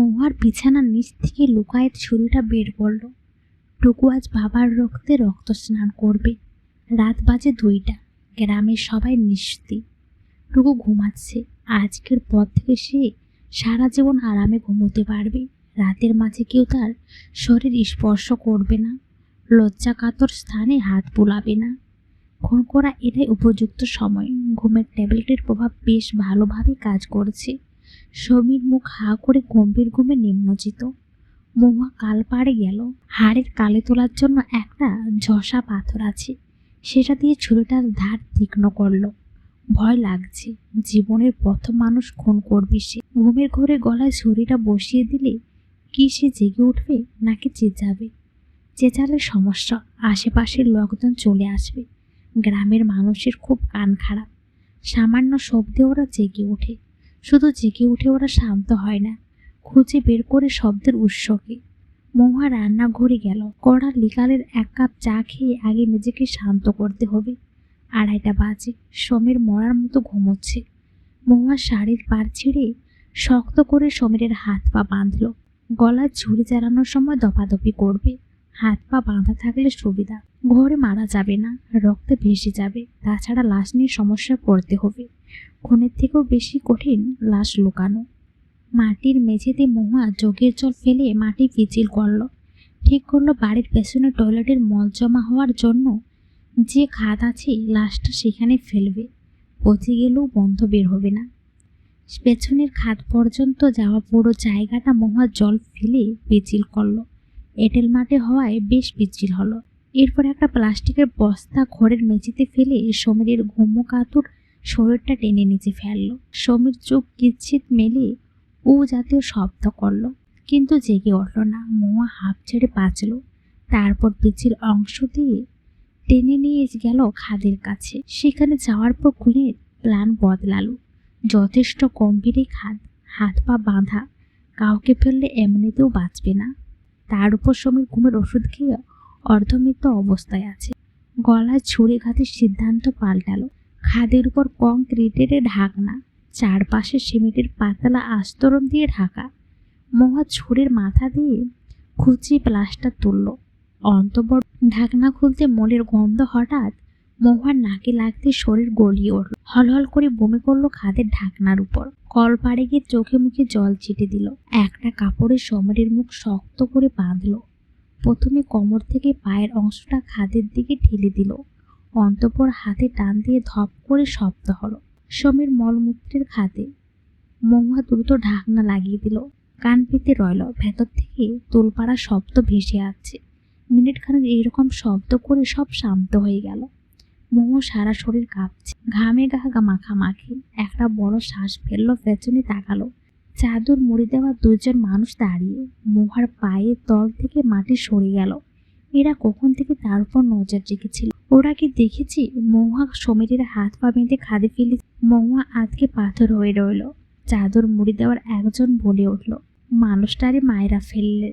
মহুয়ার বিছানার নিচ থেকে লুকায়েত ছুরিটা বের করল। টুকু আজ বাবার রক্তে রক্ত স্নান করবে। রাত বাজে দুইটা, গ্রামের সবাই নিশ্চিত টুকু ঘুমাচ্ছে, আজকের পর থেকে সে সারা জীবন আরামে ঘুমোতে পারবে। রাতের মাঝে কেউ তার শরীর স্পর্শ করবে না লজ্জা কাতর স্থানে হাত বুলাবে না। করা এটাই উপযুক্ত সময়। ঘুমের ট্যাবলেটের প্রভাব বেশ ভালোভাবে কাজ করছে। সমীর মুখ হা করে গম্ভীর ঘুমে নিম্নচিত মহুয়া কাল পাড়ে গেল। হাড়ের কালে তোলার জন্য একটা ঝসা পাথর আছে। সেটা দিয়ে ছুরিটার ধার তীক্ষ্ণ করল। ভয় লাগছে, জীবনের প্রথম মানুষ খুন করবে সে। ঘুমের ঘরে গলায় ছুরিটা বসিয়ে দিলে কি সে জেগে উঠবে নাকি চেঁচাবে? চেঁচালে সমস্যা, আশেপাশের লোকজন চলে আসবে। গ্রামের মানুষের খুব কান খারাপ। সামান্য শব্দে ওরা জেগে ওঠে। শুধু জেগে উঠে ওরা শান্ত হয় না, খুঁজে বের করে শব্দের উৎসকে। মহুয়া রান্নাঘরে গেল। কড়া লিকালের এক কাপ চা খেয়ে আগে নিজেকে শান্ত করতে হবে। আড়াইটা বাজে, সমীর মরার মতো ঘুমোচ্ছে। মহুয়া শাড়ির পার ছিঁড়ে শক্ত করে সমীরের হাত পা বাঁধল। গলায় ঝুড়ি চালানোর সময় দপাদপি করবে। হাত পা বাঁধা থাকলে সুবিধা। ঘরে মারা যাবে না, রক্তে ভেসে যাবে, তাছাড়া লাশ নিয়ে সমস্যায় পড়তে হবে। খুনের থেকেও বেশি কঠিন লাশ লুকানো। মাটির মেঝেতে মহুয়া যোগের জল ফেলে মাটি পিচিল করল। ঠিক করল বাড়ির পেছনে টয়লেটের মল জমা হওয়ার জন্য। যে খাদ আছে লাশটা সেখানে ফেলবে। পচে গেলেও বন্ধ বের হবে না। পেছনের খাদ পর্যন্ত যাওয়া পুরো জায়গাটা মহুয়া জল ফেলে পিচিল করল। এঁটেল মাঠে হওয়ায় বেশ পিচ্ছিল হলো। এরপর একটা প্লাস্টিকের বস্তা ঘরের মেঝেতে ফেলে সমীরের ঘুম কাতুর শরীরটা টেনে নিচে ফেলল। সমীর চোখ কিচ্ছিত মেলে উ জাতীয় শব্দ করল, কিন্তু জেগে উঠল না। মোয়া হাফ ছেড়ে বাঁচল। তারপর পিচির অংশ দিয়ে টেনে নিয়ে গেল খাদের কাছে। সেখানে যাওয়ার পর খুনের প্ল্যান বদলালো। যথেষ্ট গম্ভীরই খাদ, হাত পা বাঁধা, কাউকে ফেললে এমনিতেও বাঁচবে না। তার উপর সমীর ঘুমের ওষুধ খেয়ে অর্ধমৃত অবস্থায় আছে। গলায় ছুরি ঘাতের সিদ্ধান্ত পাল্টালো। খাদের উপর কংক্রিটের ঢাকনা, চারপাশে সিমেন্টের পাতলা আস্তরণ দিয়ে ঢাকা। মহা ছুরির মাথা দিয়ে খুচি প্লাস্টার তুলল। অন্তবর ঢাকনা খুলতে মলের গন্ধ হঠাৎ মহুয়ার নাকে লাগতে শরীর গলিয়ে উঠল। হলহল করে বমি করল খাদের ঢাকনার উপর। কল পাড়ে গিয়ে চোখে মুখে জল ছিটে দিল। একটা কাপড়ে সমরের মুখ শক্ত করে বাঁধল। প্রথমে কোমর থেকে পায়ের অংশটা খাদের দিকে ঠেলে দিল। অন্তপর হাতে টান দিয়ে ধপ করে শব্দ হলো। সমীর মলমূত্রের খাতে মহুয়া দ্রুত ঢাকনা লাগিয়ে দিল। কান পেতে রইল। ভেতর থেকে তোলপাড়া শব্দ ভেসে আসছে। মিনিট খানেক এইরকম শব্দ করে সব শান্ত হয়ে গেল। মোমো সারা শরীর কাঁপছে। ঘামে গা গা মাখামাখি। একটা বড় শ্বাস ফেলল, পেছনে তাকালো। চাদর মুড়ি দেওয়া দুজন মানুষ দাঁড়িয়ে মোহার পায়ের তল থেকে মাটি সরে গেল। এরা কখন থেকে তার উপর নজর রেখেছিল? ওরা কি দেখেছি? মহুয়া সমীরের হাত পা বেঁধে খাদে ফেলে মহুয়া আজকে পাথর হয়ে রইল। চাদর মুড়ি দেওয়ার একজন বলে উঠল, মানুষটারে মায়েরা ফেললেন।